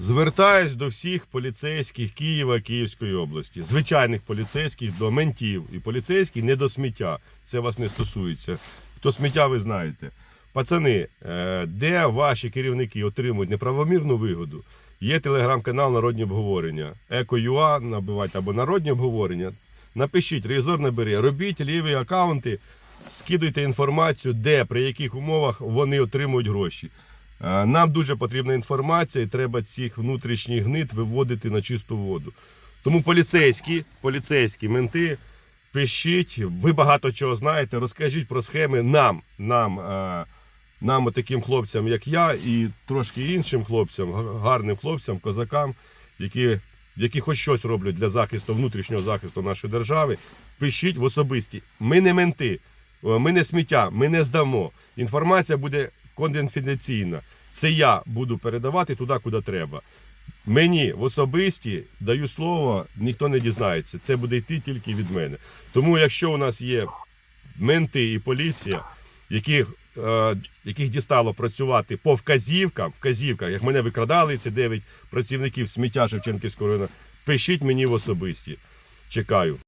Звертаюсь до всіх поліцейських Києва, Київської області, звичайних поліцейських до ментів і поліцейських не до сміття. Це вас не стосується. Хто сміття, ви знаєте. Пацани, е, де ваші керівники отримують неправомірну вигоду? Є телеграм-канал Народні обговорення. Еко.ua набивайте або народні обговорення. Напишіть, ревізор набери, робіть ліві аккаунти, скидуйте інформацію, де, при яких умовах вони отримують гроші. Е, Нам дуже потрібна інформація, і треба цих внутрішніх гнид виводити на чисту воду. Тому поліцейські, поліцейські менти, пишіть, ви багато чого знаєте, розкажіть про схеми нам, нам, е, нам таким хлопцям, як я, і трошки іншим хлопцям, гарним хлопцям, козакам, які, які хоч щось роблять для захисту, внутрішнього захисту нашої держави. Пишіть в особисті. Ми не менти, ми не сміття, ми не здамо. Інформація буде конфіденційна. Це я буду передавати туди, куди треба. Мені в особисті даю слово, ніхто не дізнається. Це буде йти тільки від мене. Тому, якщо у нас є менти і поліція, яких, е, яких дістало працювати по вказівкам, вказівках, як мене викрадали, ці 9 працівників сміття Шевченківського району, пишіть мені в особисті. Чекаю.